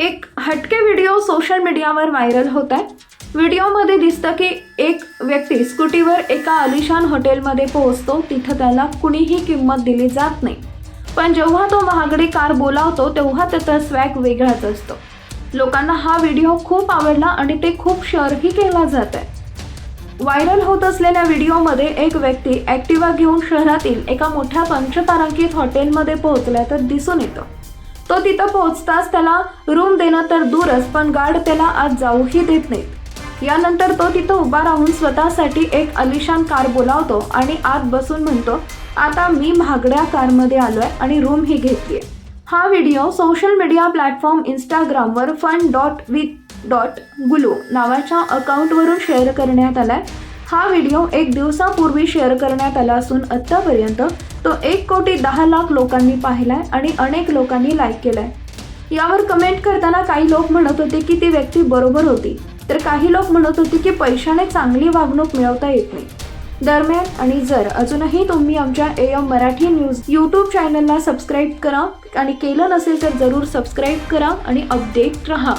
एक हटके video social मीडियावर व्हायरल होत आहे. व्हिडिओमध्ये दिसतं की एक व्यक्ती स्कूटीवर एका आलिशान हॉटेलमध्ये पोहोचतो. तिथं त्याला कुणीही किंमत दिली जात नाही. पण जेव्हा तो महागडी कार बोलावतो तेव्हा त्याचा स्वॅग वेगळाच असतो. लोकांना हा व्हिडिओ खूप आवडला आणि ते खूप शेअरही केला जात आहे. व्हायरल होत असलेल्या व्हिडिओमध्ये एक व्यक्ती ॲक्टिवा घेऊन शहरातील एका मोठ्या पंचतारांकित हॉटेलमध्ये पोहोचल्याचं दिसून येतं. तो तिथं पोहोचताच त्याला रूम देणं तर दूरच पण गार्ड त्याला आत जाऊही देत नाहीत. यानंतर तो तिथं उभा राहून स्वतःसाठी एक अलिशान कार बोलावतो आणि आत बसून म्हणतो आता मी महागड्या कारमध्ये आलोय आणि रूम ही घेतलीय. हा व्हिडिओ सोशल मीडिया प्लॅटफॉर्म इंस्टाग्रामवर फन डॉट विथ डॉट गुलू नावाच्या अकाउंटवरून शेअर करण्यात आलाय. हा व्हिडिओ एक दिवसापूर्वी शेअर करण्यात आला असून आत्तापर्यंत तो एक कोटी दहा लाख लोकांनी पाहिलाय आणि अनेक लोकांनी लाईक केलाय. यावर कमेंट करताना काही लोक म्हणत होते की ती व्यक्ती बरोबर होती. तर काही लोक म्हणत होते की पैशाने चांगली वागणूक मिळवता येत नाही. दरम्यान आणि जर अजूनही तुम्ही आमच्या A M Marathi news YouTube चॅनलला सबस्क्राईब करा आणि केलं नसेल तर जरूर सबस्क्राईब करा आणि अपडेट राहा.